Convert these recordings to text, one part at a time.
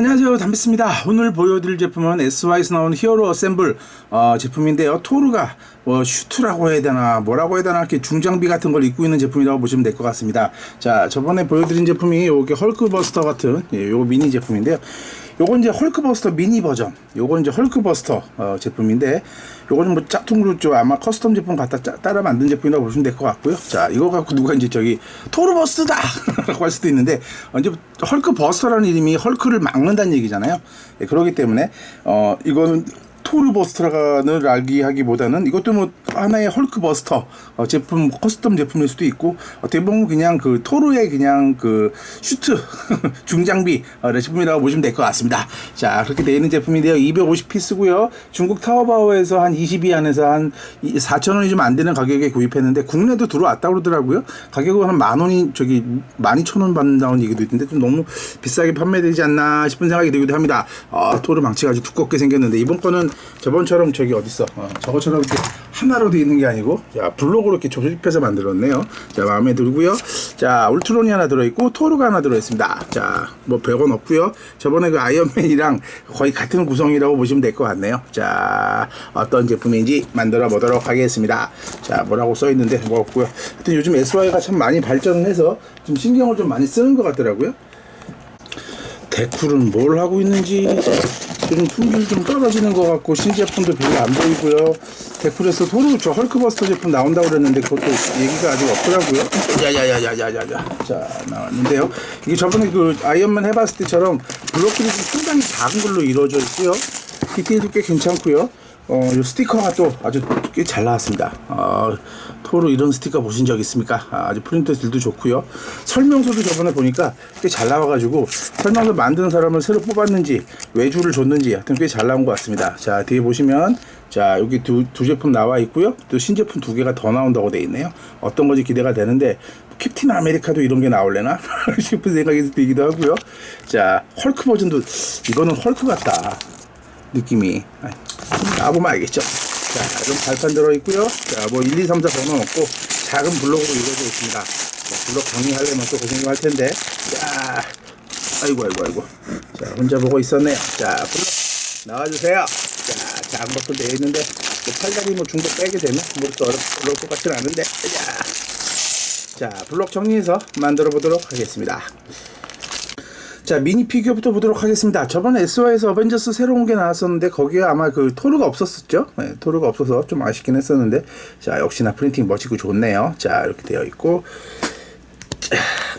안녕하세요. 담비스입니다. 오늘 보여드릴 제품은 SY에서 나온 히어로 어셈블 어, 제품인데요. 토르가 뭐 슈트라고 해야 되나 뭐라고 해야 되나 이렇게 중장비 같은 걸 입고 있는 제품이라고 보시면 될 것 같습니다. 자 저번에 보여드린 제품이 요게 헐크버스터 같은 예, 요 미니 제품인데요 요건 이제 헐크버스터 미니 버전. 요건 이제 헐크버스터 어, 제품인데 요거는 뭐 짝퉁으로 좀 아마 커스텀 제품 갖다 짜, 따라 만든 제품이라고 보시면 될 것 같고요. 자 이거 갖고 누가 이제 저기 토르버스터다! 라고 할 수도 있는데 어, 이제 헐크버스터라는 이름이 헐크를 막는다는 얘기잖아요. 예, 그렇기 때문에 어 이거는 토르버스터를 알기 하기보다는 이것도 뭐 하나의 헐크버스터 어, 제품 커스텀 제품일 수도 있고 어떻게 보면 그냥 그 토르의 그냥 그 슈트 중장비 어, 제품이라고 보시면 될 것 같습니다. 자 그렇게 되어 있는 제품인데요. 250피스고요. 중국 타오바오에서 한 20위 안에서 한 4천 원이 좀 안 되는 가격에 구입했는데 국내도 들어왔다 그러더라고요. 가격은 한 만 원이 저기 12,000원 받는다는 얘기도 있는데 좀 너무 비싸게 판매되지 않나 싶은 생각이 들기도 합니다. 아, 토르 망치가 아주 두껍게 생겼는데 이번 거는 저번처럼 저기 어딨어? 어, 저것처럼 이렇게 하나로 되어 있는 게 아니고 자 블록으로 이렇게 조립해서 만들었네요. 자 마음에 들고요. 자 울트론이 하나 들어있고 토르가 하나 들어있습니다. 자뭐 별건 없고요. 저번에 그 아이언맨이랑 거의 같은 구성이라고 보시면 될 것 같네요. 자 어떤 제품인지 만들어 보도록 하겠습니다. 자 뭐라고 써 있는데 뭐 없고요. 하여튼 요즘 SY가 참 많이 발전을 해서 좀 신경을 좀 많이 쓰는 것 같더라고요. 데쿨은 뭘 하고 있는지 요즘 품질 좀 떨어지는 것 같고 신제품도 별로 안 보이고요. 데쿨에서 도로 저 헐크버스터 제품 나온다고 그랬는데 그것도 얘기가 아직 없더라고요. 야야야야야야야. 자 나왔는데요. 이게 저번에 그 아이언맨 해봤을 때처럼 블록들이 좀 상당히 작은 걸로 이루어져 있고요. 디테일도 꽤 괜찮고요. 어, 이 스티커가 또 아주 꽤 잘 나왔습니다. 어, 토로 이런 스티커 보신 적 있습니까? 아, 주 프린터 질도 좋고요. 설명서도 저번에 보니까 꽤 잘 나와가지고 설명서 만드는 사람을 새로 뽑았는지 외주를 줬는지 하여튼 꽤 잘 나온 것 같습니다. 자 뒤에 보시면 자 여기 두, 두 제품 나와 있고요. 또 신제품 두 개가 더 나온다고 돼 있네요. 어떤 건지 기대가 되는데 캡틴 아메리카도 이런 게 나올래나 싶은 생각이 들기도 하고요. 자 헐크 버전도 이거는 헐크 같다. 느낌이. 나보면 알겠죠? 자 이런 발판 들어있고요. 자뭐 1, 2, 3, 4 번호 없고 작은 블록으로 이루어져 있습니다. 뭐 블록 정리하려면 또 고생 좀할 텐데. 자 아이고 아이고 아이고. 자 혼자 보고 있었네요. 자 블록 나와주세요. 자 작은 것도 되어 있는데 뭐 팔다리 뭐 중도 빼게 되면 뭐또 어려울 것 같지는 않은데. 자, 자 블록 정리해서 만들어 보도록 하겠습니다 자 미니 피규어부터 보도록 하겠습니다. 저번에 SY에서 어벤져스 새로운 게 나왔었는데 거기에 아마 그 토르가 없었었죠. 네, 토르가 없어서 좀 아쉽긴 했었는데 자 역시나 프린팅 멋지고 좋네요. 자 이렇게 되어 있고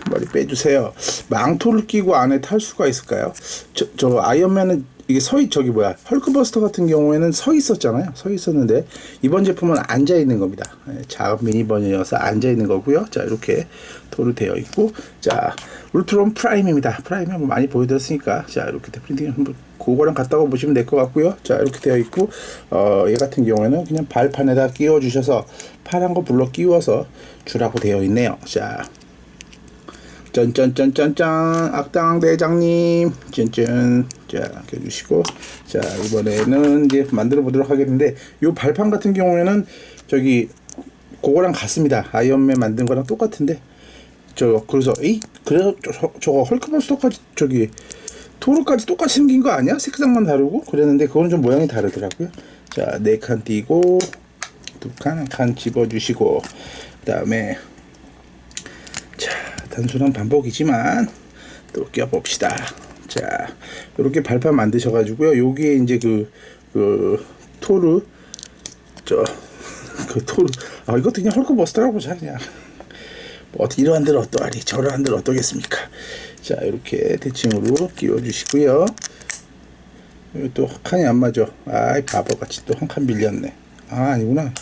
머리 빼주세요. 망토를 끼고 안에 탈 수가 있을까요? 저, 저 아이언맨은 이게 서있 저기 뭐야 헐크버스터 같은 경우에는 서 있었잖아요. 서 있었는데 이번 제품은 앉아 있는 겁니다. 네, 작은 미니번이어서 앉아 있는 거고요. 자 이렇게 도로 되어 있고 자 울트론 프라임입니다. 프라임 한번 많이 보여드렸으니까 자 이렇게 프린팅 한번 그거랑 같다고 보시면 될 것 같고요. 자 이렇게 되어 있고 어, 얘 같은 경우에는 그냥 발판에다 끼워 주셔서 파란 거 불러 끼워서 주라고 되어 있네요. 자 짠짠짠짠짠. 악당 대장님. 짠짠 자 해주시고. 자 이번에는 이제 만들어 보도록 하겠는데 요 발판 같은 경우에는 저기 그거랑 같습니다. 아이언맨 만든 거랑 똑같은데 저 그래서 에이 그래서 저, 저거 헐크버스터까지 저기 토르까지 똑같이 생긴 거 아니야? 색상만 다르고? 그랬는데 그거는 좀 모양이 다르더라고요. 자 네 칸 띄고 두 칸 한 칸 집어주시고 그 다음에 자 단순한 반복이지만 또 껴봅시다. 자, 이렇게 발판 만드셔가지고요. 여기에 이제 그, 그, 토르, 저, 그 토르, 아, 이것도 그냥 헐크버스터라고 보자, 그냥. 뭐, 이러한 데는 어떠하리, 저러한 데는 어떠겠습니까? 자, 이렇게 대칭으로 끼워주시고요. 또 칸이 안 맞아. 아이, 바보같이 또 한 칸 밀렸네. 아, 아니구나.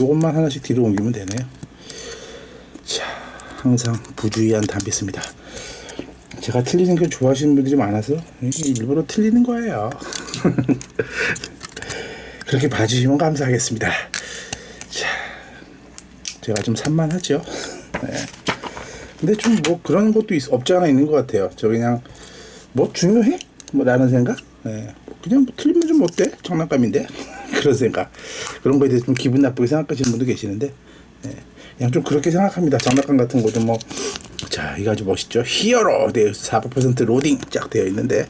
요것만 하나씩 뒤로 옮기면 되네요. 자, 항상 부주의한 담비스입니다. 제가 틀리는 걸 좋아하시는 분들이 많아서 일부러 틀리는 거예요. 그렇게 봐주시면 감사하겠습니다. 자, 제가 좀 산만하죠. 네. 근데 좀 뭐 그런 것도 있, 없지 않아 있는 것 같아요. 저 그냥 뭐 중요해? 뭐 라는 생각? 네. 그냥 뭐 틀리면 좀 어때? 장난감인데? 그런 생각. 그런 거에 대해서 좀 기분 나쁘게 생각하시는 분도 계시는데 네. 그냥 좀 그렇게 생각합니다. 장난감 같은 거도 뭐, 자, 이거 아주 멋있죠. 히어로 되어 있어. 4% 로딩 쫙 되어 있는데,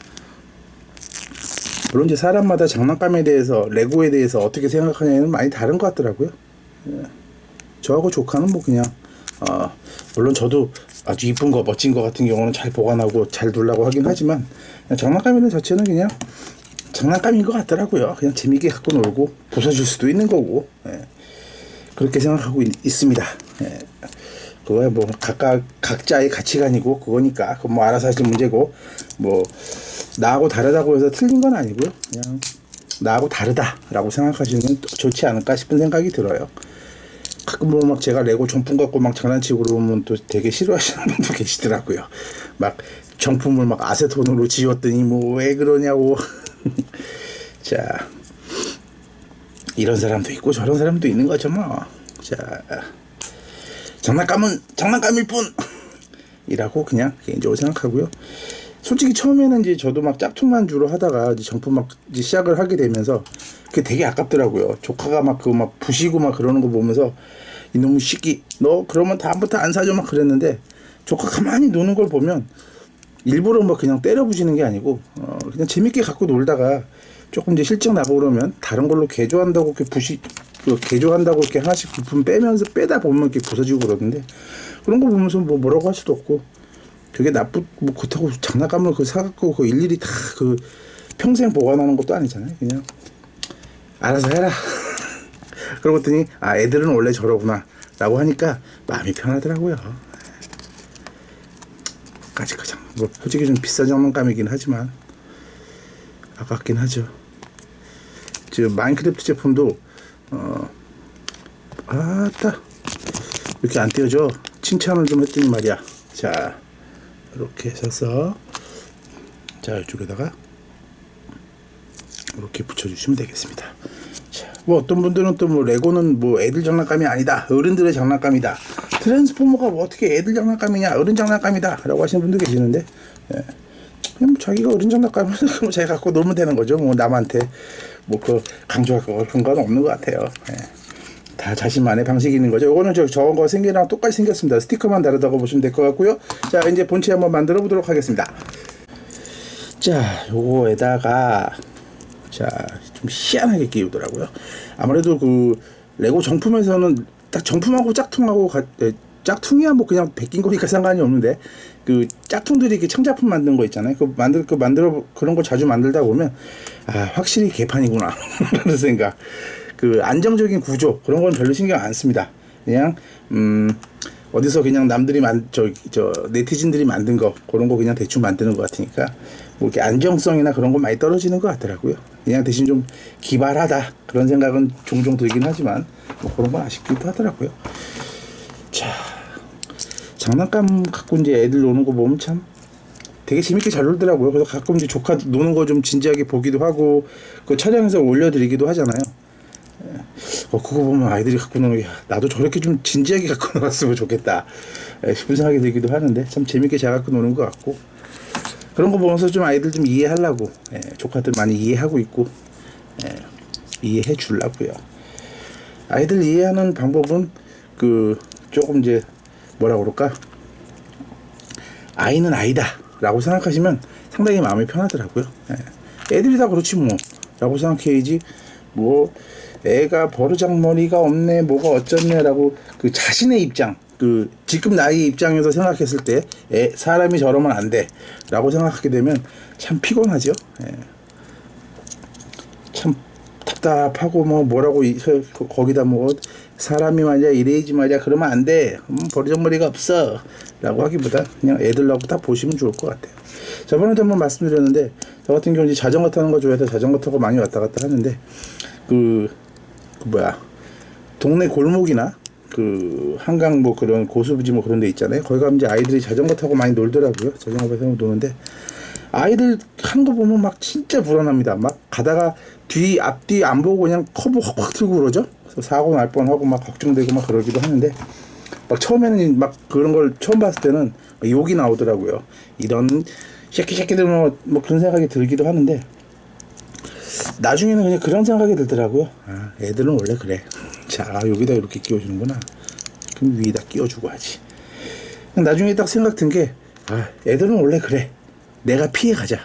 물론 이제 사람마다 장난감에 대해서 레고에 대해서 어떻게 생각하냐는 많이 다른 것 같더라고요. 예. 저하고 조카는 뭐 그냥 어, 물론 저도 아주 이쁜 거 멋진 거 같은 경우는 잘 보관하고 잘 둘라고 하긴 하지만 그냥 장난감이는 자체는 그냥 장난감인 것 같더라고요. 그냥 재미있게 갖고 놀고 부서질 수도 있는 거고 예. 그렇게 생각하고 있, 습니다 예. 그거야 뭐 각각 각자의 가치관이고 그거니까 그건 뭐 알아서 하실 문제고 뭐 나하고 다르다고 해서 틀린 건 아니고요. 그냥 나하고 다르다라고 생각하시는 건 좋지 않을까 싶은 생각이 들어요. 가끔 보면 막 제가 레고 정품 갖고 막 장난치고 그러면 또 되게 싫어하시는 분도 계시더라고요. 막 정품을 막 아세톤으로 지웠더니 뭐 왜 그러냐고. 자, 이런 사람도 있고 저런 사람도 있는 거죠 뭐. 자, 장난감은 장난감일 뿐. 이라고 그냥 개인적으로 생각하고요. 솔직히 처음에는 이제 저도 막 짝퉁만 주로 하다가 이제 정품 막 이제 시작을 하게 되면서 그게 되게 아깝더라고요. 조카가 막 그거 막 부시고 막 그러는 거 보면서 이놈의 시끼 너 그러면 다음부터 안 사줘 막 그랬는데 조카 가만히 노는 걸 보면 일부러 뭐 그냥 때려 부시는 게 아니고 어 그냥 재밌게 갖고 놀다가 조금 이제 실적 나고 그러면 다른 걸로 개조한다고 이렇게 부시 그 개조한다고 이렇게 하나씩 부품 빼면서 빼다 보면 이렇게 부서지고 그러는데 그런 거 보면서 뭐 뭐라고 할 수도 없고 그게 나쁘 뭐 그렇다고 장난감을 그 사갖고 그 일일이 다 그 평생 보관하는 것도 아니잖아요. 그냥 알아서 해라. 그러고 봤더니 아 애들은 원래 저러구나 라고 하니까 마음이 편하더라고요. 까짓거 장, 뭐 솔직히 좀 비싼 장난감이긴 하지만 아깝긴 하죠. 지금 마인크래프트 제품도 어 아따 이렇게 안 띄어져 칭찬을 좀 했더니 말이야. 자 이렇게 해서 자 이쪽에다가 이렇게 붙여주시면 되겠습니다. 자, 뭐 어떤 분들은 또 뭐 레고는 뭐 애들 장난감이 아니다. 어른들의 장난감이다. 트랜스포머가 뭐 어떻게 애들 장난감이냐 어른 장난감이다 라고 하시는 분도 계시는데 예. 그냥 뭐 자기가 어른 장난감을 뭐 자기 갖고 놀면 되는 거죠. 뭐 남한테 뭐 그 강조할 거 그런 건 없는 것 같아요. 예. 다 자신만의 방식이 있는 거죠. 이거는 저 저런 거 생기랑 똑같이 생겼습니다. 스티커만 다르다고 보시면 될 것 같고요. 자 이제 본체 한번 만들어 보도록 하겠습니다. 자 요거에다가 자, 좀 희한하게 끼우더라고요. 아무래도 그 레고 정품에서는 딱 정품하고 짝퉁하고 가, 에, 짝퉁이야 뭐 그냥 베낀 거니까 상관이 없는데 그 짝퉁들이 이렇게 창작품 만든 거 있잖아요. 그 만들 그 만들어 그런 거 자주 만들다 보면 아 확실히 개판이구나 그런 생각. 그 안정적인 구조 그런 건 별로 신경 안 씁니다. 그냥 음 어디서 그냥 남들이 만저저 네티즌들이 만든 거 그런 거 그냥 대충 만드는 것 같으니까 뭐 이렇게 안정성이나 그런 거 많이 떨어지는 것 같더라고요. 그냥 대신 좀 기발하다 그런 생각은 종종 들긴 하지만 뭐 그런 건 아쉽기도 하더라고요. 자 장난감 갖고 이제 애들 노는 거 보면 참 되게 재밌게 잘 놀더라고요. 그래서 가끔 이제 조카 노는 거 좀 진지하게 보기도 하고 그 촬영해서 올려드리기도 하잖아요. 어, 그거 보면 아이들이 갖고 노는 게 나도 저렇게 좀 진지하게 갖고 놀았으면 좋겠다 에, 싶은 생각이 들기도 하는데 참 재밌게 잘 갖고 노는 것 같고 그런 거 보면서 좀 아이들 좀 이해하려고 예, 조카들 많이 이해하고 있고 예, 이해해 주려고요. 아이들 이해하는 방법은 그 조금 이제 뭐라 그럴까 아이는 아이다 라고 생각하시면 상당히 마음이 편하더라고요. 예. 애들이 다 그렇지 뭐 라고 생각해야지 뭐 애가 버르장머리가 없네 뭐가 어쩌네 라고 그 자신의 입장 그 지금 나이 입장에서 생각했을 때 애, 사람이 저러면 안 돼 라고 생각하게 되면 참 피곤하죠. 예. 참 답답하고 뭐 뭐라고 거기다 뭐 사람이 말이야 이래야지 말이야 그러면 안 돼. 음, 버르장머리가 없어. 라고 하기보다 그냥 애들하고 다 보시면 좋을 것 같아요. 저번에도 한번 말씀드렸는데 저 같은 경우 이제 자전거 타는 거 좋아해서 자전거 타고 많이 왔다 갔다 하는데 그, 그 뭐야 동네 골목이나 그 한강 뭐 그런 고수부지 뭐 그런 데 있잖아요. 거기 가면 이제 아이들이 자전거 타고 많이 놀더라고요. 자전거 타고 노는데 아이들 하는 거 보면 막 진짜 불안합니다. 막 가다가 뒤 앞뒤 안 보고 그냥 커브 확확 들고 그러죠. 사고 날 뻔하고 막 걱정되고 막 그러기도 하는데 막 처음에는 막 그런 걸 처음 봤을 때는 욕이 나오더라고요. 이런 새끼 새끼들 뭐, 뭐 그런 생각이 들기도 하는데 나중에는 그냥 그런 생각이 들더라고요. 아, 애들은 원래 그래. 자, 여기다 이렇게 끼워주는구나. 그럼 위에다 끼워주고 하지. 나중에 딱 생각 든 게, 아, 애들은 원래 그래. 내가 피해 가자.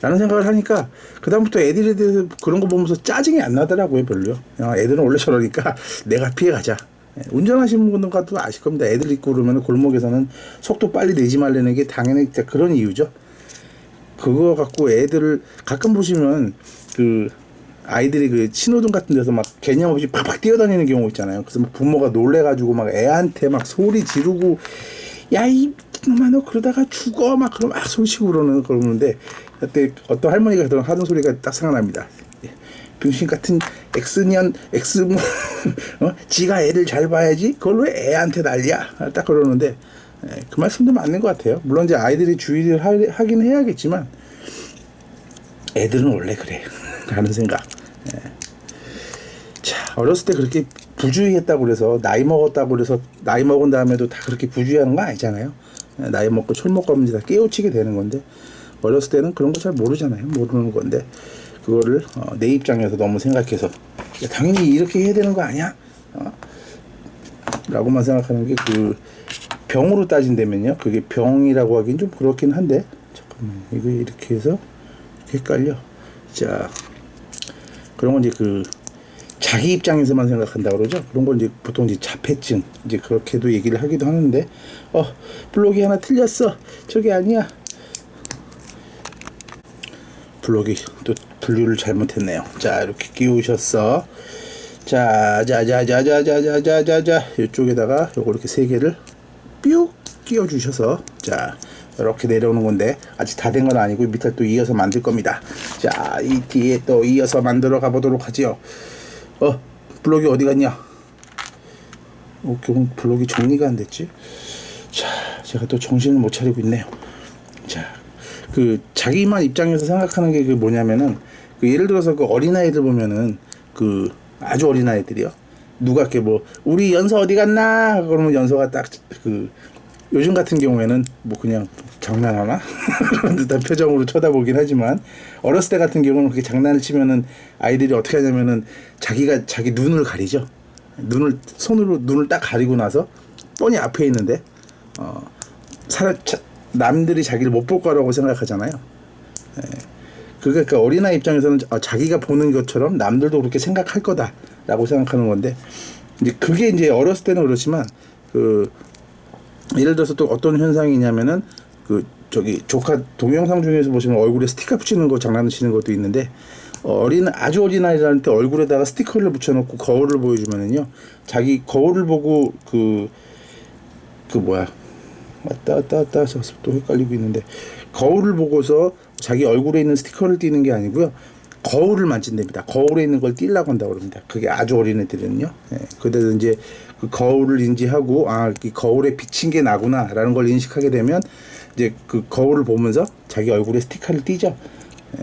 라는 생각을 하니까 그다음부터 애들에 대해서 그런 거 보면서 짜증이 안 나더라고요 별로요 야, 애들은 원래 저러니까 내가 피해가자 예, 운전하시는 분들과도 아실 겁니다 애들 있고 그러면 골목에서는 속도 빨리 내지 말라는 게 당연히 그런 이유죠 그거 갖고 애들을 가끔 보시면 그 아이들이 그 신호등 같은 데서 막 개념 없이 팍팍 뛰어다니는 경우 있잖아요. 그래서 막 부모가 놀래가지고 막 애한테 막 소리 지르고 야이 놈아 너 그러다가 죽어 막 그럼 막 그러는 그러는데 그때 어떤 할머니가 그런 하던 소리가 딱 생각납니다. 예, 병신 같은 X년 X 뭐 어? 지가 애들 잘 봐야지 그걸로 애한테 난리야 딱 그러는데 예, 그 말씀도 맞는 것 같아요. 물론 이제 아이들이 주의를 하, 하긴 해야겠지만 애들은 원래 그래 라는 생각 예. 자 어렸을 때 그렇게 부주의했다고 그래서 나이 먹었다고 그래서 나이 먹은 다음에도 다 그렇게 부주의하는 거 아니잖아요 예, 나이 먹고 철먹고 하면 이제 다 깨우치게 되는 건데 어렸을 때는 그런 거 잘 모르잖아요. 모르는 건데 그거를 어, 내 입장에서 너무 생각해서 야, 당연히 이렇게 해야 되는 거 아니야? 어? 라고만 생각하는 게 그 병으로 따진다면요. 그게 병이라고 하긴 좀 그렇긴 한데 잠깐만 이거 이렇게 해서 헷갈려. 자 그런 건 이제 그 자기 입장에서만 생각한다 그러죠 그런 건 이제 보통 이제 자폐증 이제 그렇게도 얘기를 하기도 하는데 어 블록이 하나 틀렸어 저게 아니야 블록이 또 분류를 잘못했네요 자 이렇게 끼우셨어 자자자자자자자자자자 이쪽에다가 요거 이렇게 세 개를 뿅 끼워 주셔서 자 이렇게 내려오는 건데 아직 다 된 건 아니고 밑에 또 이어서 만들 겁니다 자 이 뒤에 또 이어서 만들어 가보도록 하지요 어 블록이 어디 갔냐? 어 결국 블록이 정리가 안 됐지? 자 제가 또 정신을 못 차리고 있네요. 자그 자기만 입장에서 생각하는 게 그 뭐냐면은 그 예를 들어서 그 어린아이들 보면은 그 아주 어린아이들이요. 누가 이렇게 뭐 우리 연서 어디 갔나? 그러면 연서가 딱 그 요즘 같은 경우에는 뭐 그냥 장난하나 그런 듯한 표정으로 쳐다보긴 하지만 어렸을 때 같은 경우는 그렇게 장난을 치면은 아이들이 어떻게 하냐면은 자기가 자기 눈을 가리죠 눈을 손으로 눈을 딱 가리고 나서 뻔히 앞에 있는데 어 사람 자, 남들이 자기를 못 볼 거라고 생각하잖아요. 예. 그러니까 어린아이 입장에서는 아, 자기가 보는 것처럼 남들도 그렇게 생각할 거다라고 생각하는 건데 이제 그게 이제 어렸을 때는 그렇지만 그 예를 들어서 또 어떤 현상이냐면은 그 저기 조카 동영상 중에서 보시면 얼굴에 스티커 붙이는 거 장난치는 것도 있는데 어린 아주 어린 아이들한테 얼굴에다가 스티커를 붙여놓고 거울을 보여주면은요 자기 거울을 보고 그그 뭐야 왔다 왔다 왔다 해서 또 헷갈리고 있는데 거울을 보고서 자기 얼굴에 있는 스티커를 띄는 게 아니고요 거울을 만진답니다. 거울에 있는 걸 띄려고 한다고 그럽니다. 그게 아주 어린 애들은요. 예, 그래서 이제 그 거울을 인지하고 아 이 거울에 비친 게 나구나라는 걸 인식하게 되면 이제 그 거울을 보면서 자기 얼굴에 스티커를 띄죠. 예.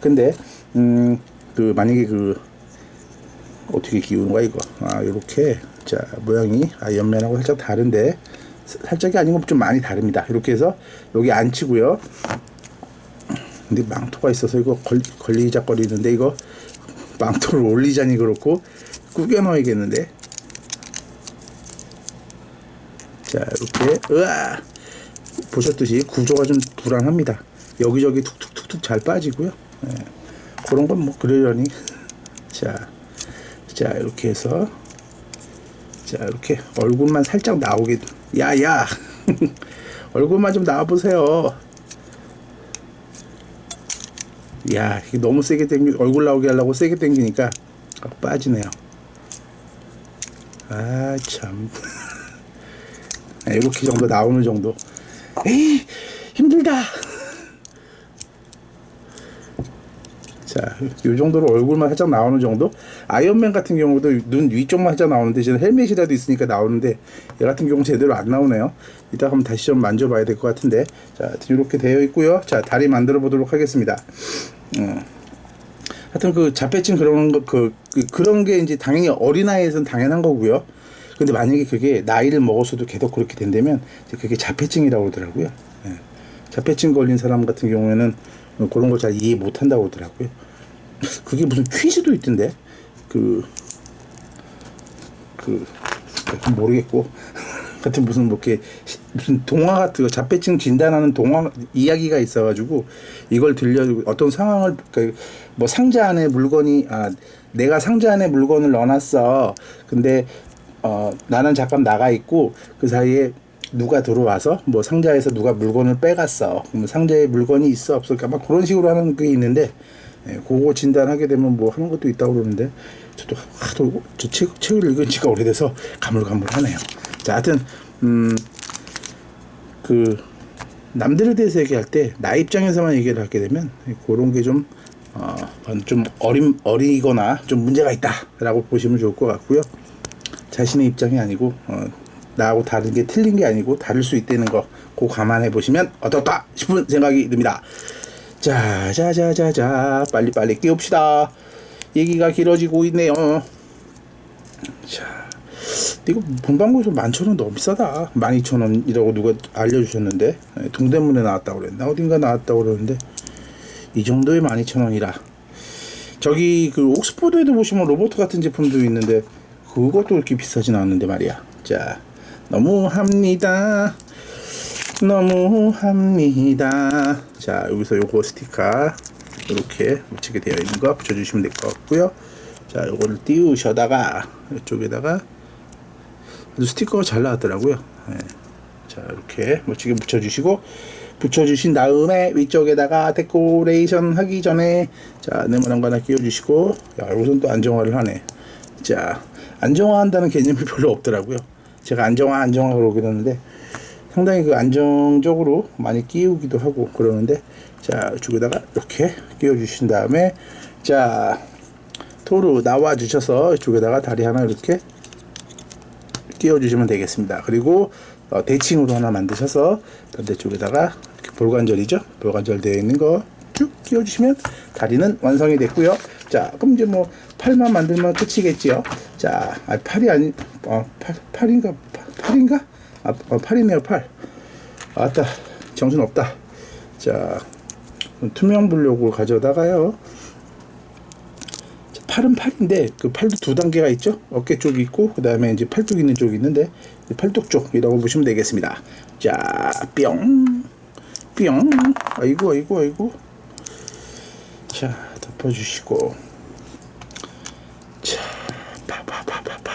근데 음 그 만약에 그 어떻게 기우는 거야 이거? 아 이렇게 자 모양이 아 옆면하고 살짝 다른데 살짝이 아니고 좀 많이 다릅니다. 이렇게 해서 여기 안 치고요. 근데 망토가 있어서 이거 걸, 걸리작거리는데 이거 망토를 올리자니 그렇고 구겨 넣어야겠는데. 자 이렇게 으아 보셨듯이 구조가 좀 불안합니다. 여기저기 툭툭툭툭 잘 빠지고요. 예. 그런 건 뭐 그러려니. 자, 자 이렇게 해서. 자 이렇게 얼굴만 살짝 나오게. 야야. 얼굴만 좀 나와보세요. 야 이게 너무 세게 당기 얼굴 나오게 하려고 세게 당기니까 빠지네요. 아 참. 이렇게 정도 나오는 정도 에이 힘들다 자, 요 정도로 얼굴만 살짝 나오는 정도? 아이언맨 같은 경우도 눈 위쪽만 살짝 나오는데 지금 헬멧이라도 있으니까 나오는데 얘 같은 경우 제대로 안 나오네요. 이따 한번 다시 좀 만져봐야 될 것 같은데 자, 이렇게 되어 있고요. 자, 다리 만들어 보도록 하겠습니다. 음. 하여튼 그 자폐증 그런 거, 그, 그, 그런 게 이제 당연히 어린아이에서는 당연한 거고요. 근데 만약에 그게 나이를 먹어서도 계속 그렇게 된다면 그게 자폐증이라고 그러더라고요. 예. 자폐증 걸린 사람 같은 경우에는 그런 걸 잘 이해 못 한다고 그러더라고요. 그게 무슨 퀴즈도 있던데, 그, 그, 모르겠고. 같은 무슨 뭐 이렇게 시- 무슨 동화 같은 거 자폐증 진단하는 동화 이야기가 있어가지고 이걸 들려 어떤 상황을 그뭐 상자 안에 물건이 아 내가 상자 안에 물건을 넣어놨어 근데 어 나는 잠깐 나가 있고 그 사이에 누가 들어와서 뭐 상자에서 누가 물건을 빼갔어 그러면 상자에 물건이 있어 없어 아마 그런 식으로 하는 게 있는데 예, 그거 진단하게 되면 뭐 하는 것도 있다고 그러는데 저도 하도 저 책, 책을 읽은 지가 오래돼서 가물가물하네요. 자, 하여튼 음, 그 남들에 대해서 얘기할 때 나 입장에서만 얘기를 하게 되면 그런 게좀 어, 좀 어림 어리거나 좀 문제가 있다라고 보시면 좋을 것 같고요. 자신의 입장이 아니고 어, 나하고 다른 게 틀린 게 아니고 다를 수 있다는 거, 그 감안해 보시면 어떨까 싶은 생각이 듭니다. 자, 자, 자, 자, 자, 빨리 빨리 끼웁시다. 얘기가 길어지고 있네요. 자, 이거 본방구에서 만천원 너무 비싸다. 만이천원이라고 누가 알려주셨는데 예, 동대문에 나왔다고 그랬나 어딘가 나왔다고 그러는데 이 정도에 만이천원이라. 저기 그 옥스포드에도 보시면 로봇 같은 제품도 있는데 그것도 이렇게 비싸진 않는데 말이야. 자, 너무합니다. 너무합니다. 자, 여기서 요거 스티커 이렇게 붙이게 되어 있는 거 붙여주시면 될 것 같고요. 자, 요거를 띄우셔다가 이쪽에다가 스티커가 잘 나왔더라고요. 예. 자, 이렇게 멋지게 붙여주시고 붙여주신 다음에 위쪽에다가 데코레이션 하기 전에 자, 네모난 거 하나 끼워주시고 야, 여기서는 또 안정화를 하네. 자, 안정화한다는 개념이 별로 없더라고요. 제가 안정화, 안정화 그러긴 하는데 상당히 그 안정적으로 많이 끼우기도 하고 그러는데 자, 이쪽에다가 이렇게 끼워주신 다음에 자, 토로 나와 주셔서 이쪽에다가 다리 하나 이렇게 끼워주시면 되겠습니다. 그리고 어, 대칭으로 하나 만드셔서 반대쪽에다가 볼관절이죠. 볼관절 되어 있는 거 쭉 끼워주시면 다리는 완성이 됐고요. 자, 그럼 이제 뭐 팔만 만들면 끝이겠지요. 자, 아, 팔이 아니, 어, 팔, 팔인가, 팔, 팔인가? 아, 어, 팔이네요, 팔. 아따, 정신 없다. 자, 투명 블록을 가져다가요. 팔은 팔인데 그 팔도 두 단계가 있죠. 어깨 쪽이 있고 그 다음에 이제 팔쪽 있는 쪽이 있는데 팔뚝 쪽이라고 보시면 되겠습니다. 자, 뿅, 뿅. 아이고, 아이고, 아이고. 자, 덮어주시고. 자, 파파파파파.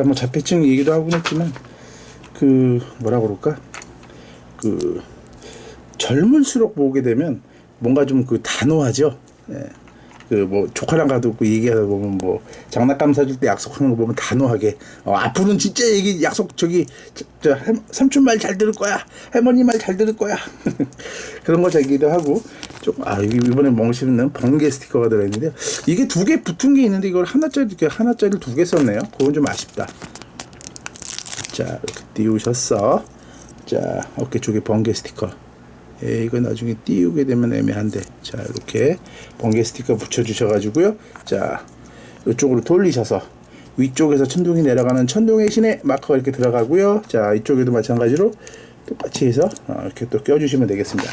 그러니까 뭐 자폐증 얘기도 하곤 했지만 그 뭐라 그럴까? 그 젊을수록 보게 되면 뭔가 좀 그 단호하죠. 예. 그뭐 조카랑 가도 그 얘기하다 보면 뭐 장난감 사줄 때 약속하는 거 보면 단호하게 어, 앞으로는 진짜 얘기 약속 저기 저, 저 할- 삼촌 말 잘 들을 거야 할머니 말 잘 들을 거야 그런 거 얘기도 하고 좀아 이번에 먹으시는 번개 스티커가 들어있는데요 이게 두 개 붙은 게 있는데 이걸 하나짜리 이렇게 하나짜리를 두개 썼네요. 그건 좀 아쉽다. 자 이렇게 띄우셨어 자 어깨 쪽에 번개 스티커. 예, 이거 나중에 띄우게 되면 애매한데 자 이렇게 번개 스티커 붙여 주셔 가지고요. 자 이쪽으로 돌리셔서 위쪽에서 천둥이 내려가는 천둥의 신의 마커가 이렇게 들어가고요. 자 이쪽에도 마찬가지로 똑같이 해서 어, 이렇게 또 껴주시면 되겠습니다.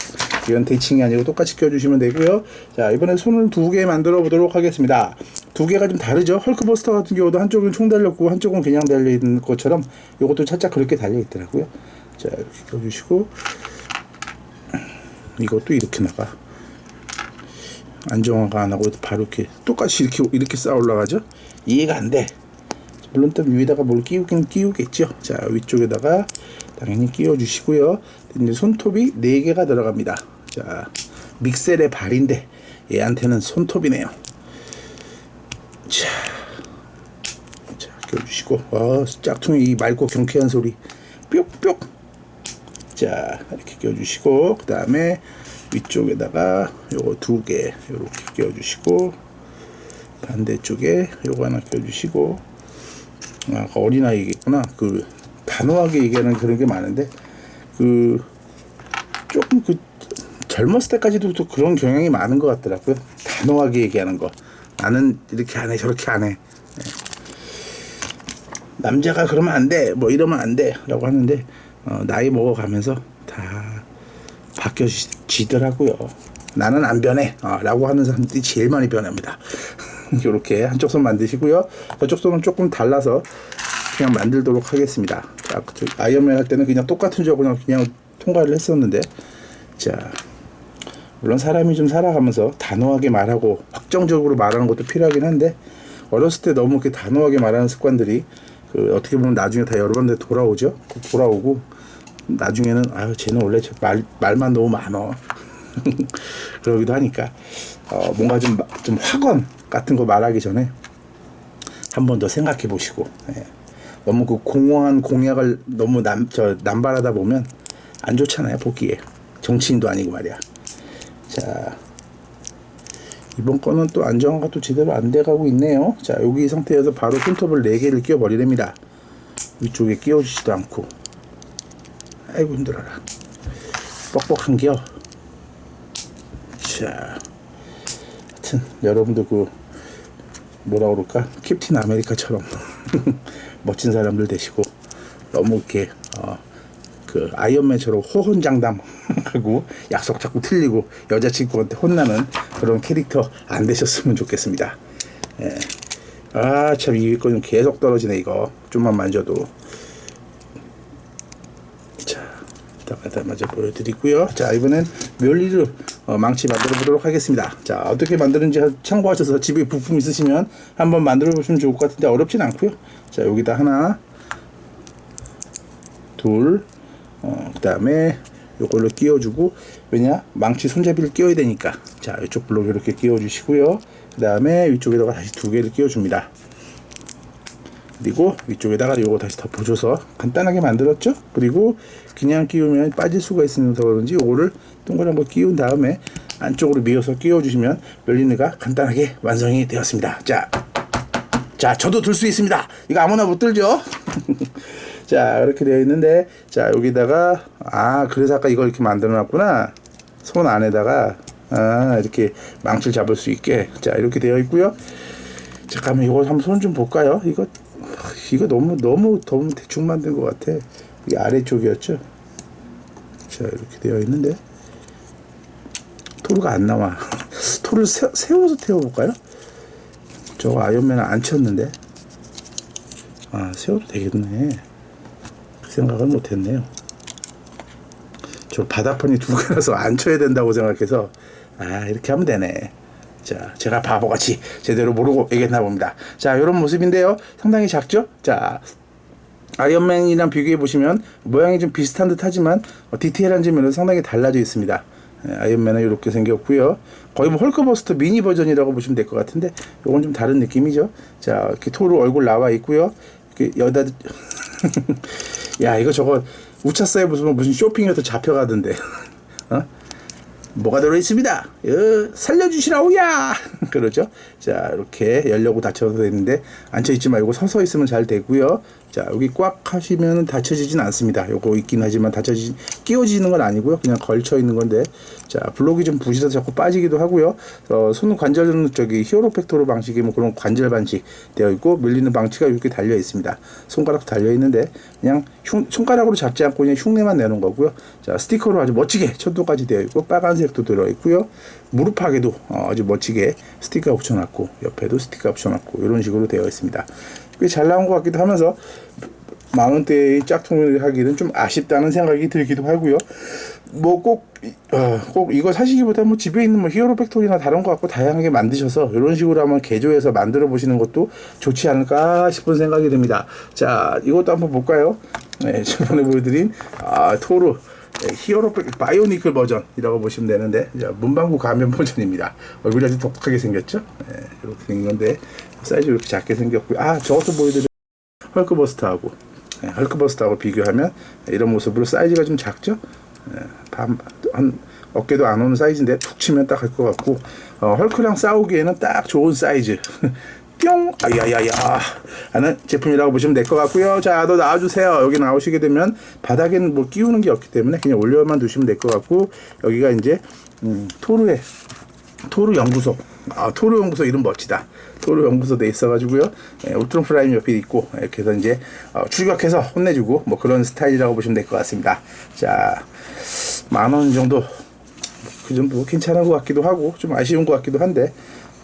이건 대칭이 아니고 똑같이 껴주시면 되고요. 자 이번에 손을 두 개 만들어 보도록 하겠습니다. 두 개가 좀 다르죠? 헐크버스터 같은 경우도 한쪽은 총 달렸고 한쪽은 그냥 달려 있는 것처럼 이것도 살짝 그렇게 달려 있더라고요. 자 이렇게 껴주시고 이것도 이렇게 나가. 안정화가 안 하고 바로 이렇게 똑같이 이렇게 이렇게 쌓아 올라가죠? 이해가 안 돼. 물론 또 위에다가 뭘 끼우긴 끼우겠죠? 자 위쪽에다가 당연히 끼워 주시고요. 이제 손톱이 4개가 들어갑니다. 자 믹셀의 발인데 얘한테는 손톱이네요. 자, 자 껴주시고. 와 짝퉁이 이 맑고 경쾌한 소리. 뿅뿅. 자 이렇게 끼워주시고 그 다음에 위쪽에다가 요거 두개 이렇게 끼워주시고 반대쪽에 요거 하나 끼워주시고. 아, 어린아이겠구나. 그 단호하게 얘기하는 그런 게 많은데 그 조금 그 젊었을 때까지도 또 그런 경향이 많은 것 같더라고요 단호하게 얘기하는 거 나는 이렇게 안 해 저렇게 안 해 남자가 그러면 안 돼, 뭐 이러면 안 돼, 라고 하는데, 어, 나이 먹어가면서 다 바뀌어지더라고요. 나는 안 변해, 어, 라고 하는 사람들이 제일 많이 변합니다. 이렇게 한쪽 손 만드시고요. 저쪽 손은 조금 달라서 그냥 만들도록 하겠습니다. 자, 그 아이언맨 할 때는 그냥 똑같은 적으로 그냥 통과를 했었는데 자 물론 사람이 좀 살아가면서 단호하게 말하고 확정적으로 말하는 것도 필요하긴 한데 어렸을 때 너무 이렇게 단호하게 말하는 습관들이 그 어떻게 보면 나중에 다 여러 번째 돌아오죠. 그 돌아오고 나중에는 아유 쟤는 원래 저말 말만 너무 많어 그러기도 하니까 어, 뭔가 좀 좀 확언 같은 거 말하기 전에 한 번 더 생각해 보시고 예. 너무 그 공허한 공약을 너무 남 저 남발하다 보면 안 좋잖아요 보기에 정치인도 아니고 말이야. 자 이번 거는 또 안정화가 또 제대로 안 돼가고 있네요. 자 여기 이 상태에서 바로 손톱을 4개를 끼워 버리랍니다. 위쪽에 끼워주지도 않고 아이고 힘들어라. 뻑뻑한 겨. 자 하여튼 여러분도 그 뭐라 그럴까 캡틴 아메리카처럼 멋진 사람들 되시고 너무 이렇게 어, 그 아이언맨처럼 호혼장담하고 약속 자꾸 틀리고 여자친구한테 혼나는 그런 캐릭터 안 되셨으면 좋겠습니다. 예. 아참 이거 좀 계속 떨어지네 이거 좀만 만져도 자 이따가 마저 보여드리고요. 자 이번엔 멸리를 어, 망치 만들어 보도록 하겠습니다. 자 어떻게 만드는지 참고하셔서 집에 부품 있으시면 한번 만들어 보시면 좋을 것 같은데 어렵진 않고요. 자 여기다 하나 둘 어, 그 다음에 요걸로 끼워주고 왜냐 망치 손잡이를 끼워야 되니까 자 이쪽 블록 이렇게 끼워주시고요 그 다음에 위쪽에다가 다시 두 개를 끼워줍니다 그리고 위쪽에다가 요거 다시 덮어줘서 간단하게 만들었죠 그리고 그냥 끼우면 빠질 수가 있어서 그런지 요거를 동그란 거 끼운 다음에 안쪽으로 미어서 끼워주시면 멜리느가 간단하게 완성이 되었습니다 자 자, 저도 들 수 있습니다. 이거 아무나 못 들죠? 자, 이렇게 되어 있는데, 자, 여기다가, 아, 그래서 아까 이걸 이렇게 만들어 놨구나. 손 안에다가, 아, 이렇게 망치를 잡을 수 있게. 자, 이렇게 되어 있고요. 잠깐만, 이거 한번 손 좀 볼까요? 이거, 이거 너무, 너무, 너무 대충 만든 것 같아. 이게 아래쪽이었죠? 자, 이렇게 되어 있는데, 토르가 안 나와. 토를 세, 세워서 태워볼까요? 저거 아이언맨은 안 쳤는데 아 세워도 되겠네 그 생각을 못했네요 저 바닥판이 두 개라서 안 쳐야 된다고 생각해서 아 이렇게 하면 되네 자 제가 바보같이 제대로 모르고 얘기했나 봅니다 자 이런 모습인데요 상당히 작죠 자 아이언맨이랑 비교해 보시면 모양이 좀 비슷한 듯 하지만 어, 디테일한 점에는 상당히 달라져 있습니다. 예, 아이언맨은 이렇게 생겼고요. 거의 뭐 헐크버스터 미니 버전이라고 보시면 될 것 같은데 이건 좀 다른 느낌이죠. 자 이렇게 토르 얼굴 나와 있고요. 이렇게 여다 야 이거 저거 우차사에 무슨 무슨 쇼핑에서 잡혀가던데. 어? 뭐가 들어있습니다. 어, 살려주시라오야. 그러죠. 자 이렇게 열려고 닫혀서 있는데 앉혀있지 말고 서서 있으면 잘 되고요. 자 여기 꽉 하시면 닫혀지진 않습니다. 요거 있긴 하지만 닫혀지 끼워지는 건 아니고요. 그냥 걸쳐 있는 건데 자 블록이 좀 부시서 자꾸 빠지기도 하고요. 어, 손 관절은 저기 히어로 팩토로 방식이 뭐 그런 관절 방식 되어 있고 밀리는 방치가 이렇게 달려 있습니다. 손가락도 달려 있는데 그냥 흉, 손가락으로 잡지 않고 그냥 흉내만 내는 거고요. 자 스티커로 아주 멋지게 천도까지 되어 있고 빨간색도 들어 있고요. 무릎팍에도 어, 아주 멋지게 스티커 붙여놨고 옆에도 스티커 붙여놨고 이런 식으로 되어 있습니다. 꽤 잘 나온 것 같기도 하면서 만 원대의 짝퉁을 하기는 좀 아쉽다는 생각이 들기도 하고요. 뭐꼭 어, 꼭 이거 사시기보다 뭐 집에 있는 뭐 히어로 팩토리나 다른 거 갖고 다양하게 만드셔서 이런 식으로 한번 개조해서 만들어 보시는 것도 좋지 않을까 싶은 생각이 듭니다. 자, 이것도 한번 볼까요? 네, 저번에 보여드린 아, 토르 네, 히어로 백 바이오니클 버전이라고 보시면 되는데 자, 문방구 가면 버전입니다. 얼굴이 아주 독특하게 생겼죠? 네, 이렇게 생긴 건데 사이즈 이렇게 작게 생겼고요. 아, 저것도 보여드려. 헐크버스터하고 네, 헐크버스터하고 비교하면 이런 모습으로 사이즈가 좀 작죠? 네, 반, 한 어깨도 안 오는 사이즈인데 툭 치면 딱 할 것 같고 어, 헐크랑 싸우기에는 딱 좋은 사이즈 뿅 아야야야 하는 제품이라고 보시면 될 것 같고요 자 너 나와주세요 여기 나오시게 되면 바닥에는 뭐 끼우는 게 없기 때문에 그냥 올려만 두시면 될 것 같고 여기가 이제 음, 토르의 토르 연구소. 아, 토르 연구소 이름 멋지다. 토르 연구소 돼 있어가지고요. 예, 울트론 프라임 옆에 있고 예, 이렇게 해서 이제 어, 출격해서 혼내주고 뭐 그런 스타일이라고 보시면 될 것 같습니다. 자, 만 원 정도 그 정도 괜찮은 것 같기도 하고 좀 아쉬운 것 같기도 한데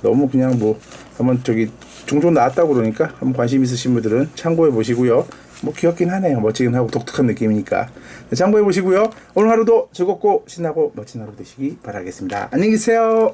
너무 그냥 뭐 한번 저기 종종 나왔다고 그러니까 한번 관심 있으신 분들은 참고해 보시고요. 뭐 귀엽긴 하네요. 멋지긴 하고 독특한 느낌이니까 네, 참고해 보시고요. 오늘 하루도 즐겁고 신나고 멋진 하루 되시기 바라겠습니다. 안녕히 계세요.